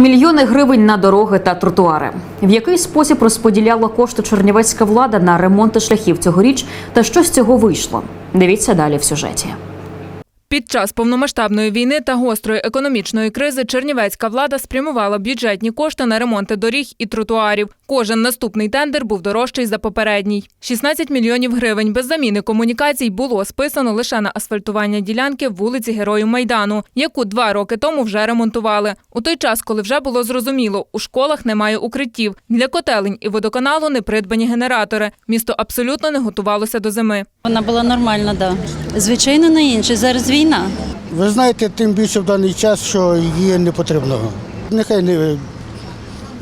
Мільйони гривень на дороги та тротуари. В який спосіб розподіляла кошти чернівецька влада на ремонти шляхів цьогоріч та що з цього вийшло? Дивіться далі в сюжеті. Під час повномасштабної війни та гострої економічної кризи чернівецька влада спрямувала бюджетні кошти на ремонти доріг і тротуарів. Кожен наступний тендер був дорожчий за попередній. 16 мільйонів гривень без заміни комунікацій було списано лише на асфальтування ділянки вулиці Героїв Майдану, яку два роки тому вже ремонтували. У той час, коли вже було зрозуміло, у школах немає укриттів. Для котелень і водоканалу не придбані генератори. Місто абсолютно не готувалося до зими. Вона була нормальна, да. Звичайно, не інше. Зараз війна. Ви знаєте, тим більше в даний час, що її не потрібно. Нехай не,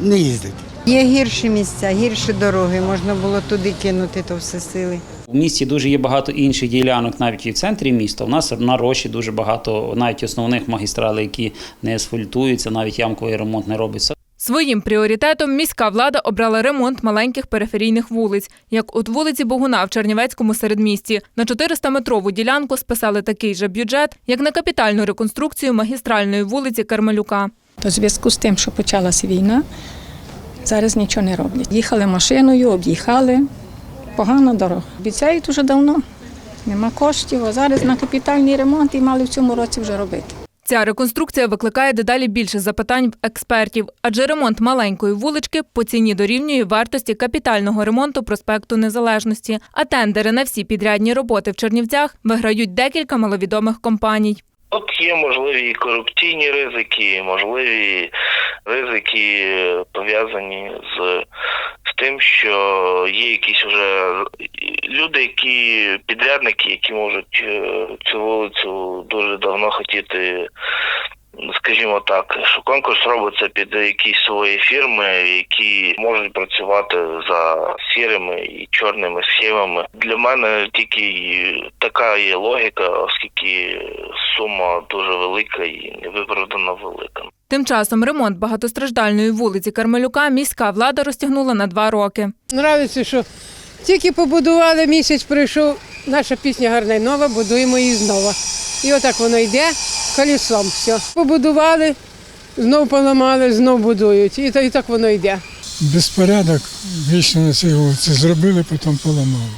не їздить. Є гірші місця, гірші дороги. Можна було туди кинути то все сили. У місті дуже є багато інших ділянок, навіть і в центрі міста. У нас на Роші дуже багато навіть основних магістралей, які не асфальтуються, навіть ямковий ремонт не робиться. Своїм пріоритетом міська влада обрала ремонт маленьких периферійних вулиць, як от вулиці Богуна в Чернівецькому середмісті. На 400-метрову ділянку списали такий же бюджет, як на капітальну реконструкцію магістральної вулиці Кармелюка. То зв'язку з тим, що почалася війна, зараз нічого не роблять. Їхали машиною, об'їхали. Погана дорога. Обіцяють уже давно. Нема коштів, а зараз на капітальний ремонт і мали в цьому році вже робити. Ця реконструкція викликає дедалі більше запитань в експертів, адже ремонт маленької вулички по ціні дорівнює вартості капітального ремонту проспекту Незалежності. А тендери на всі підрядні роботи в Чернівцях виграють декілька маловідомих компаній. Тут є можливі корупційні ризики, можливі ризики е, пов'язані з, з тим, що є якісь вже люди, які підрядники, які можуть е, цю вулицю дуже давно хотіти. Скажімо так, що конкурс робиться під якісь свої фірми, які можуть працювати за сірими і чорними схемами. Для мене тільки така є логіка, оскільки сума дуже велика і невиправдано велика. Тим часом ремонт багатостраждальної вулиці Кармелюка міська влада розтягнула на два роки. Нравиться, що тільки побудували, місяць пройшов, наша пісня гарна і нова, будуємо її знову. І отак воно йде колесом. Все. Побудували, знов поламали, знов будують. І, та- і так воно йде. Безпорядок вічно на цій вулиці. Зробили, потім поламали.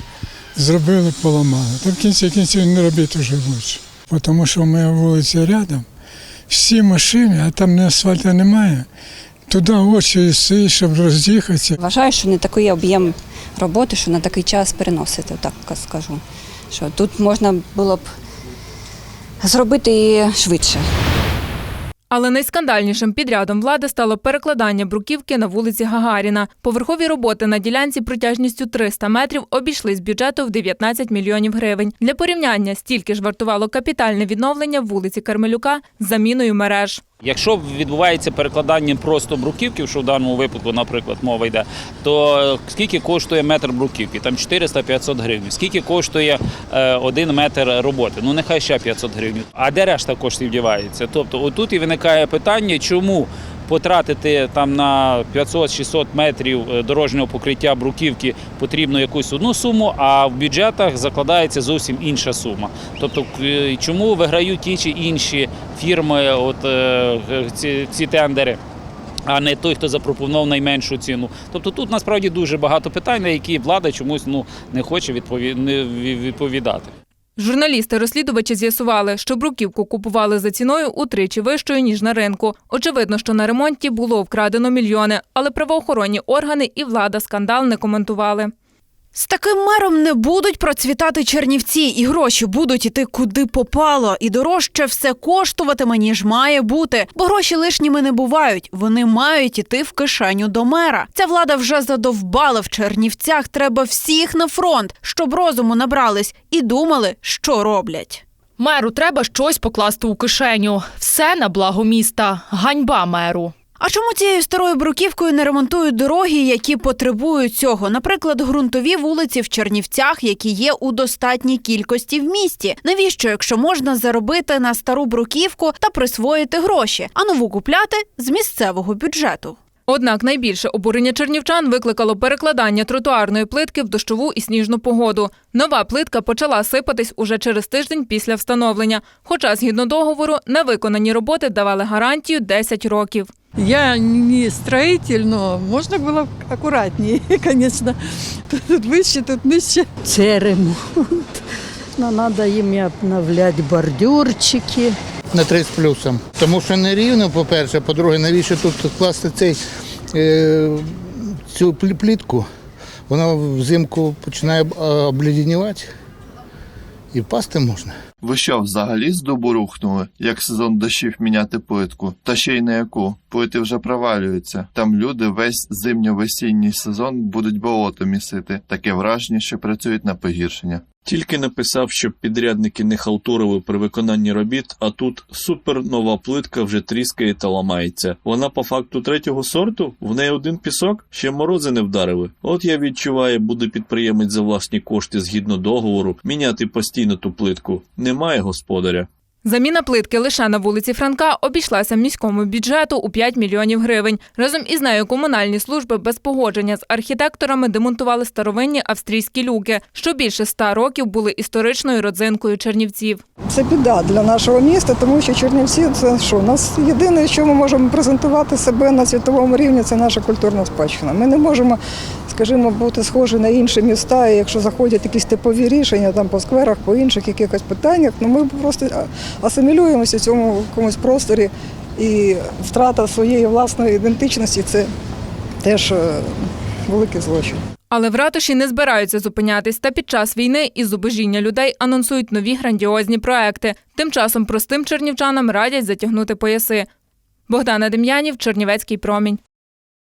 Зробили, поламали. Та в кінці кінців не робити вже лучше. Тому що моя вулиця рядом, всі машини, а там не асфальту немає. Туди очі стоїть, щоб роз'їхатися. Вважаю, що не такий об'єм роботи, що на такий час переносити, так скажу. Що тут можна було б зробити і швидше. Але найскандальнішим підрядом влади стало перекладання бруківки на вулиці Гагаріна. Поверхові роботи на ділянці протяжністю 300 метрів обійшлись бюджету в 19 мільйонів гривень. Для порівняння стільки ж вартувало капітальне відновлення вулиці Кармелюка з заміною мереж. Якщо відбувається перекладання просто бруківки, що в даному випадку, наприклад, мова йде, то скільки коштує метр бруківки? Там 400-500 гривень. Скільки коштує е, один метр роботи? Ну нехай ще 500 гривень. А де решта коштів дівається? Тобто, отут і виникає питання, чому потратити там на 500-600 метрів е, дорожнього покриття бруківки потрібно якусь одну суму, а в бюджетах закладається зовсім інша сума. Тобто, чому виграють ті чи інші фірми, от е, ці, ці тендери? А не той, хто запропонував найменшу ціну. Тобто тут насправді дуже багато питань, на які влада чомусь ну не хоче відповідати. Журналісти-розслідувачі з'ясували, що бруківку купували за ціною утричі вищою, ніж на ринку. Очевидно, що на ремонті було вкрадено мільйони, але правоохоронні органи і влада скандал не коментували. З таким мером не будуть процвітати чернівці, і гроші будуть іти куди попало, і дорожче все коштуватиме, ніж має бути. Бо гроші лишніми не бувають. Вони мають іти в кишеню до мера. Ця влада вже задовбала в Чернівцях. Треба всіх на фронт, щоб розуму набрались і думали, що роблять. Меру треба щось покласти у кишеню. Все на благо міста. Ганьба меру. А чому цією старою бруківкою не ремонтують дороги, які потребують цього? Наприклад, ґрунтові вулиці в Чернівцях, які є у достатній кількості в місті. Навіщо, якщо можна заробити на стару бруківку та присвоїти гроші, а нову купляти з місцевого бюджету? Однак найбільше обурення чернівчан викликало перекладання тротуарної плитки в дощову і сніжну погоду. Нова плитка почала сипатись уже через тиждень після встановлення. Хоча, згідно договору, невиконані роботи давали гарантію 10 років. Я не строитель, но можно было аккуратнее, конечно. Тут выше, тут нижче. Це ремонт. Ну, треба їм обновляти бордюрчики. На три з плюсом. Тому що не рівно, по-перше, по-друге, навіщо тут класти цей, е, цю плітку? Вона взимку починає обледенівати і впасти можна. Ви що, взагалі з дубу рухнули, як сезон дощів міняти плитку? Та ще й на яку? Плити вже провалюються. Там люди весь зимньо-весінній сезон будуть болото місити. Таке враження, що працюють на погіршення. Тільки написав, щоб підрядники не халтурили при виконанні робіт, а тут супер нова плитка вже тріскає та ламається. Вона по факту третього сорту, в неї один пісок, ще морози не вдарили. От я відчуваю, буде підприємець за власні кошти згідно договору міняти постійно ту плитку. Немає господаря. Заміна плитки лише на вулиці Франка обійшлася міському бюджету у 5 мільйонів гривень. Разом із нею комунальні служби без погодження з архітекторами демонтували старовинні австрійські люки, що більше ста років були історичною родзинкою чернівців. Це біда для нашого міста, тому що Чернівці це що? Нас єдине, що ми можемо презентувати себе на світовому рівні, це наша культурна спадщина. Ми не можемо, скажімо, бути схожі на інші міста. І якщо заходять якісь типові рішення там по скверах, по інших якихось питаннях, ну ми просто асимілюємося в цьому якомусь просторі. І втрата своєї власної ідентичності це теж е, великий злочин. Але в ратуші не збираються зупинятись та під час війни із зубожіння людей анонсують нові грандіозні проекти. Тим часом простим чернівчанам радять затягнути пояси. Богдана Дем'янів, Чернівецький промінь.